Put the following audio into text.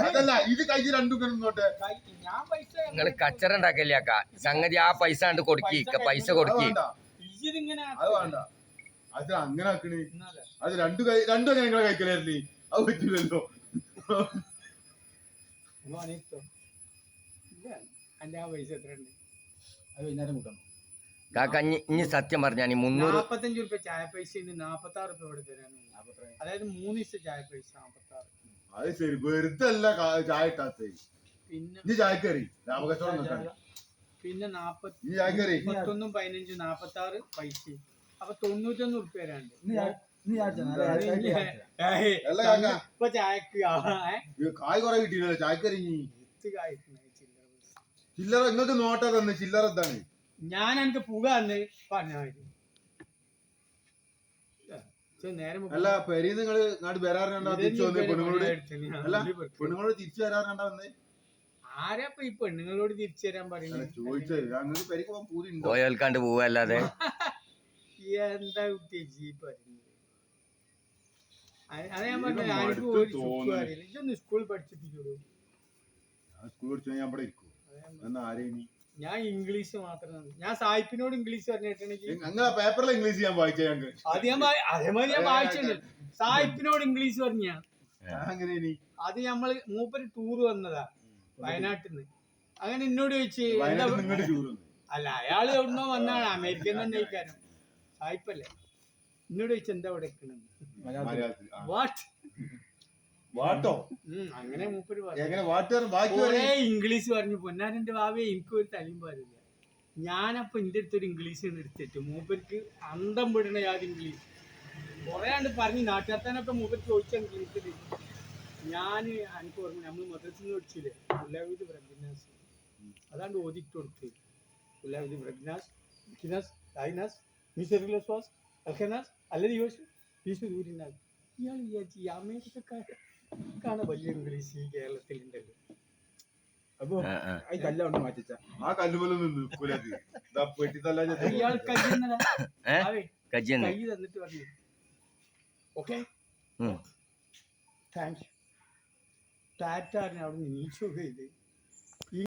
അതല്ല ഇത് കൈ രണ്ടും കിടന്നോട്ടെ ഞാൻ പൈസ നിങ്ങൾ കച്ചറ ഉണ്ടാക്കല്ലേക്ക സംഗതി ആ പൈസ കണ്ട് കൊടുക്കി പൈസ കൊടുക്കി. അത് വേണ്ട. അത് അങ്ങനെ ആക്കണ്. അത് രണ്ടു കൈ രണ്ടും അങ്ങനെ നിങ്ങളെ കഴിക്കലായിരുന്നു അത് പറ്റില്ലല്ലോ. കാക്ക ഇനി സത്യം പറഞ്ഞാ മുന്നൂറ് നാപ്പത്തഞ്ച് രൂപ ചായ പൈസ നാപ്പത്താറ് രൂപ ആറ് റുപ്യ ഇവിടെ അതായത് മൂന്ന് ദിവസം ചായ പൈസ നാപ്പത്തി ആറ് അത് ശരി വെറുതെ അല്ല ചായ ഇട്ടാത്ത പിന്നെ ഇനി ചായക്കറി ലാഭകച്ചവടം പിന്നെ നാപ്പത്തി ഇനി ചായക്കറി മുപ്പത്തൊന്നും പതിനഞ്ചും നാപ്പത്തി ആറ് പൈസ. അപ്പൊ തൊണ്ണൂറ്റൊന്ന് വരാണ്ട്. അല്ല, കാക്ക. ഇപ്പൊ ചായക്ക് ഇത് കായ് കൊറേ കിട്ടിയില്ല ചായക്കറി ഇനി. ഇത് കായ്ക്കണ ചില്ലറ. ചില്ലറ നിങ്ങൾക്ക് നോട്ടാ തന്നെ. ചില്ലറ എന്താണ്? ഞാൻ എനിക്ക് പുക തന്നെ പറഞ്ഞാൽ മതി. മുമ്പ് അല്ല പെരി നിങ്ങൾ നാട് വരാറുണ്ടോ? തിരിച്ചു വന്നേ പെണ്ണുങ്ങളോട്? അല്ല പെണ്ണുങ്ങളോട് തിരിച്ചു വരാറുണ്ടോ വന്നേ ആരാ ഇപ്പൊ ഈ പെണ്ണുങ്ങളോട് തിരിച്ചു വരാൻ പറയുന്നത് ചോദിച്ചത് നിങ്ങൾക്ക് പെരിക്ക് പോകാൻ പൂതി ഉണ്ടോ? പോയാൽക്കാണ്ട് പോവല്ലാതെ. എന്താ കുട്ടി ജീ പറയുന്നത്? അത് ഞാൻ ഇതിന് പറഞ്ഞു എനിക്ക് മടുത്ത് ഒരു സുഖം അറിയില്ല. ഇതൊന്ന് സ്കൂളിൽ പഠിച്ചിട്ടില്ലൂ സ്കൂൾ പഠിച്ചു ഞാൻ ഇവിടെ ഇരിക്കും എന്നാ ആരെയും ഞാൻ ഇംഗ്ലീഷ് മാത്രം ഞാൻ സായിപ്പിനോട് ഇംഗ്ലീഷ് പറഞ്ഞിട്ടുണ്ടെങ്കിൽ നിങ്ങൾ ആ പേപ്പറിൽ ഇംഗ്ലീഷ് ഞാൻ വായിച്ച ഞങ്ങൾക്ക് അത് ഞാൻ അതേമാതിരി ഞാൻ വായിച്ചിട്ടുണ്ട്. സായിപ്പിനോട് ഇംഗ്ലീഷ് പറഞ്ഞ. അത് നമ്മൾ മൂപ്പര് ടൂർ വന്നതാ വയനാട്ടിൽ നിന്ന് അങ്ങനെ എന്നോട് ചോദിച്ച് അല്ല അയാൾ എവിടുന്നോ വന്നാണ്. അമേരിക്കൻ തന്നെ ചോദിക്കാനും സായിപ്പല്ലേ? എന്നോട് ചോദിച്ചു അവിടെ ആ. വാട്ട് വാട്ടോ? അങ്ങനെ മൂപ്പര് എങ്ങനെ ബാക്കി. ഇംഗ്ലീഷ് പറഞ്ഞു. പൊന്നാരന്റെ ഭാവിയെ എനിക്ക് ഒരു തലയും പാടില്ല. ഞാനപ്പൊ എന്റെ അടുത്തൊരു ഇംഗ്ലീഷ് എടുത്തിട്ട് മൂപ്പർക്ക് അന്തം വിടണ യാത് ഇംഗ്ലീഷ്. കൊറേ ആണ്ട് പറഞ്ഞു നാട്ടുകാർത്താനൊക്കെ മൂപ്പർ ചോദിച്ച ഇംഗ്ലീഷ് ഞാൻ എനിക്ക് ഓർമ്മ നമ്മൾ മദ്രസിൽ നിന്ന് പഠിച്ചില്ലേ? ഉല്ലാവിദ് പ്രഗ്നാസ് അതാണ്ട് ഓതിട്ട് കൊടുത്ത്. ഉല്ലാവിധി പ്രജ്ഞാസ് കിനാസ് മിസറിലസ് വാസ് അല്ലത് യോസ് ഈശു ദൂരിനാസ് ഇയാൾ വിചാരിച്ചു ഈ അമേരിക്കക്കാണ് വലിയ ഇംഗ്ലീഷ് ഈ കേരളത്തിലുണ്ടല്ലോ അപ്പൊ. ഈ കല്ല മാറ്റിച്ച. ആ നിൽക്കൂല കൈ തന്നിട്ട് പറഞ്ഞു. ഓക്കെ? ഉം. താങ്ക്സ് ടാറ്റാറിന് അവിടെ നീച്ചു ചെയ്ത്